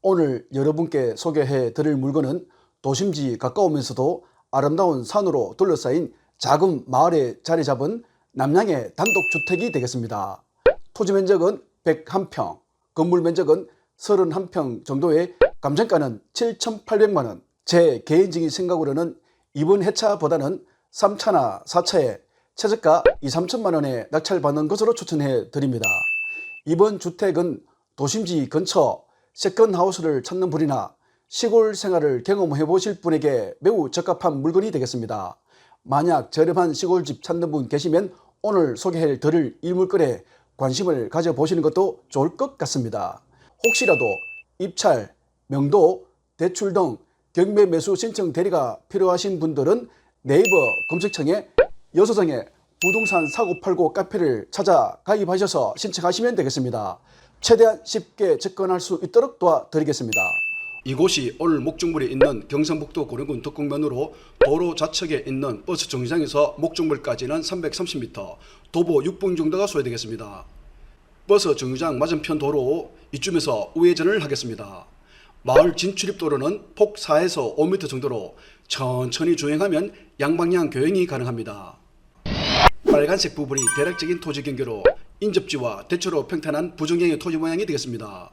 오늘 여러분께 소개해 드릴 물건은 도심지 가까우면서도 아름다운 산으로 둘러싸인 작은 마을에 자리 잡은 남양의 단독주택이 되겠습니다. 토지 면적은 101평, 건물 면적은 31평 정도의 감정가는 7,800만 원. 제 개인적인 생각으로는 이번 해차보다는 3차나 4차에 최저가 2, 3천만 원에 낙찰받는 것으로 추천해 드립니다. 이번 주택은 도심지 근처 세컨하우스를 찾는 분이나 시골 생활을 경험해 보실 분에게 매우 적합한 물건이 되겠습니다. 만약 저렴한 시골집 찾는 분 계시면 오늘 소개해 드릴 이 물건에 관심을 가져보시는 것도 좋을 것 같습니다. 혹시라도 입찰, 명도, 대출 등 경매 매수 신청 대리가 필요하신 분들은 네이버 검색창에 여서정의 부동산 사고 팔고 카페를 찾아 가입하셔서 신청하시면 되겠습니다. 최대한 쉽게 접근할 수 있도록 도와드리겠습니다. 이곳이 오늘 목적물에 있는 경상북도 고령군 덕곡면으로 도로 좌측에 있는 버스 정류장에서 목적물까지는 330m, 도보 6분 정도가 소요되겠습니다. 버스 정류장 맞은편 도로 이쯤에서 우회전을 하겠습니다. 마을 진출입도로는 폭 4에서 5m 정도로 천천히 주행하면 양방향 교행이 가능합니다. 빨간색 부분이 대략적인 토지 경계로 인접지와 대체로 평탄한 부정형의 토지 모양이 되겠습니다.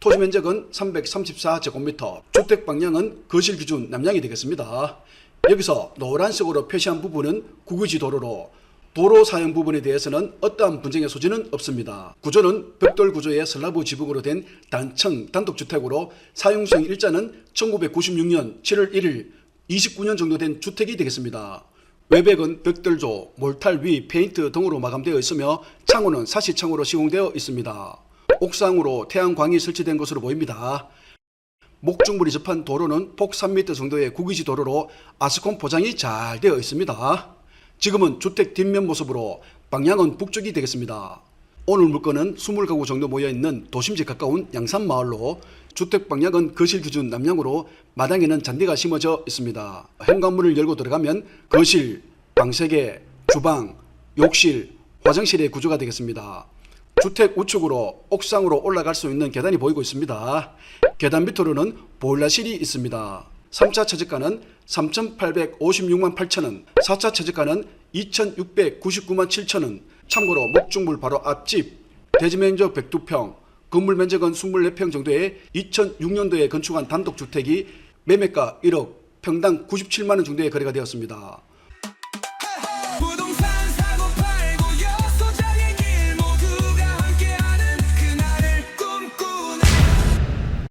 토지 면적은 334제곱미터, 주택 방향은 거실 기준 남향이 되겠습니다. 여기서 노란색으로 표시한 부분은 국유지 도로로 도로 사용 부분에 대해서는 어떠한 분쟁의 소지는 없습니다. 구조는 벽돌 구조의 슬라브 지붕으로 된 단층 단독주택으로 사용성 일자는 1996년 7월 1일 29년 정도 된 주택이 되겠습니다. 외벽은 벽돌조, 몰탈 위, 페인트 등으로 마감되어 있으며 창호는 사시창호로 시공되어 있습니다. 옥상으로 태양광이 설치된 것으로 보입니다. 목중물이 접한 도로는 폭 3m 정도의 구기지 도로로 아스콘 포장이 잘 되어 있습니다. 지금은 주택 뒷면 모습으로 방향은 북쪽이 되겠습니다. 오늘 물건은 20가구 정도 모여있는 도심지 가까운 양산마을로 주택 방향은 거실 기준 남향으로 마당에는 잔디가 심어져 있습니다. 현관문을 열고 들어가면 거실, 방세개, 주방, 욕실, 화장실의 구조가 되겠습니다. 주택 우측으로 옥상으로 올라갈 수 있는 계단이 보이고 있습니다. 계단 밑으로는 보일러실이 있습니다. 3차 최저가는 3,856만 8천원, 4차 최저가는 2,699만 7천원. 참고로 목중물 바로 앞집, 대지 면적 102평, 건물 면적은 24평 정도의 2006년도에 건축한 단독주택이 매매가 1억, 평당 97만 원 정도의 거래가 되었습니다.